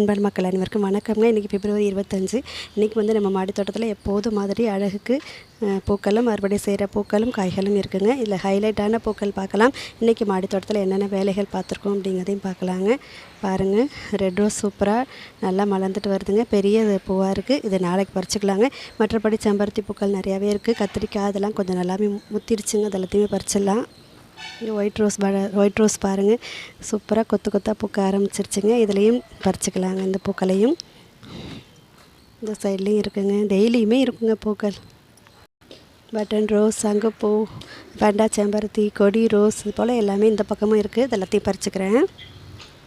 அன்பான மக்கள் அனைவருக்கும் வணக்கம்ங்க. இன்றைக்கி பிப்ரவரி இருபத்தஞ்சு. இன்றைக்கி வந்து நம்ம மாடி தோட்டத்தில் எப்போதும் மாதிரி அழகுக்கு பூக்களும் அறுவடை செய்கிற பூக்களும் காய்களும் இருக்குங்க. இதில் ஹைலைட்டான பூக்கள் பார்க்கலாம். இன்றைக்கி மாடி தோட்டத்தில் என்னென்ன வேலைகள் பார்த்துருக்கோம் அப்படிங்கிறதையும் பார்க்கலாங்க. பாருங்கள் ரெட் ரோஸ் சூப்பராக நல்லா மலர்ந்துட்டு வருதுங்க. பெரிய பூவாக இருக்குது இதை நாளைக்கு பறிச்சுக்கலாங்க. மற்றபடி செம்பருத்தி பூக்கள் நிறையாவே இருக்குது கத்திரிக்காய் அதெல்லாம் கொஞ்சம் நல்லாவே முத்திருச்சுங்க அது எல்லாத்தையுமே பறிச்சிடலாம். இது ஒயிட் ரோஸ் பட ஒயிட் ரோஸ் பாருங்கள் சூப்பராக கொத்து கொத்தாக பூக்க ஆரம்பிச்சிருச்சுங்க. இதுலேயும் பறிச்சிக்கலாங்க இந்த பூக்களையும். இந்த சைட்லேயும் இருக்குங்க. டெய்லியுமே இருக்குங்க பூக்கள். பட்டன் ரோஸ் சங்குப்பூ பண்டா செம்பருத்தி கொடி ரோஸ் இது போல் எல்லாமே இந்த பக்கமும் இருக்குது இது எல்லாத்தையும் பறிச்சுக்கிறேன்.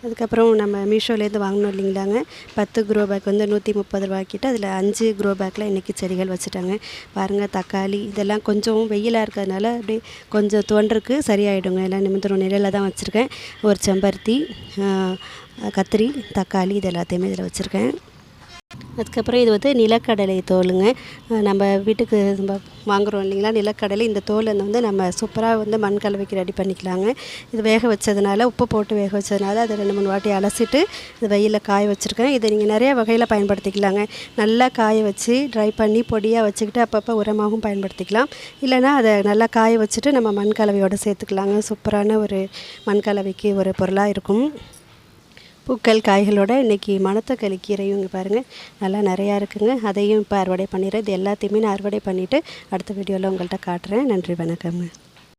அதுக்கப்புறம் நம்ம மீஷோலேருந்து வாங்கினோம் இல்லைங்களாங்க. பத்து க்ரோ பேக் வந்து நூற்றி முப்பது ரூபாய்க்கிட்ட அதில் அஞ்சு க்ரோ பேக்கில் இன்றைக்கி செடிகள் வச்சுட்டாங்க. பாருங்கள் தக்காளி இதெல்லாம் கொஞ்சம் வெயிலாக இருக்கிறதுனால அப்படியே கொஞ்சம் தோன்றுருக்கு சரியாயிடுங்க. எல்லாம் நிமிந்தரும் நிலையில் தான் வச்சுருக்கேன். ஒரு செம்பருத்தி கத்திரி தக்காளி இது எல்லாத்தையுமே இதில் வச்சுருக்கேன். அதுக்கப்புறம் இது வந்து நிலக்கடலை தோலுங்க. நம்ம வீட்டுக்கு நம்ம வாங்குறோம் இல்லைங்களா நிலக்கடலை. இந்த தோலை வந்து நம்ம சூப்பராக வந்து மண் கலவைக்கு ரெடி பண்ணிக்கலாங்க. இது வேக வச்சதுனால உப்பு போட்டு வேக வச்சதுனால அதை ரெண்டு மூணு வாட்டி அலசிட்டு இது வெயிலில் காய வச்சுருக்கேன். இதை நீங்கள் நிறைய வகையில் பயன்படுத்திக்கலாங்க. நல்லா காய வச்சு ட்ரை பண்ணி பொடியாக வச்சுக்கிட்டு அப்பப்போ உரமாகவும் பயன்படுத்திக்கலாம். இல்லைன்னா அதை நல்லா காய வச்சுட்டு நம்ம மண் கலவையோடு சேர்த்துக்கலாங்க. சூப்பரான ஒரு மண் கலவைக்கு ஒரு பொருளாக இருக்கும். பூக்கள் காய்களோட இன்றைக்கி மணத்தக்காளி கீரையும் இங்கே பாருங்கள் நல்லா நிறையா இருக்குங்க. அதையும் இப்போ அறுவடை பண்ணிடுறேன். இது எல்லாத்தையுமே நான் அறுவடை பண்ணிவிட்டு அடுத்த வீடியோவில் உங்கள்கிட்ட காட்டுறேன். நன்றி வணக்கம்ங்க.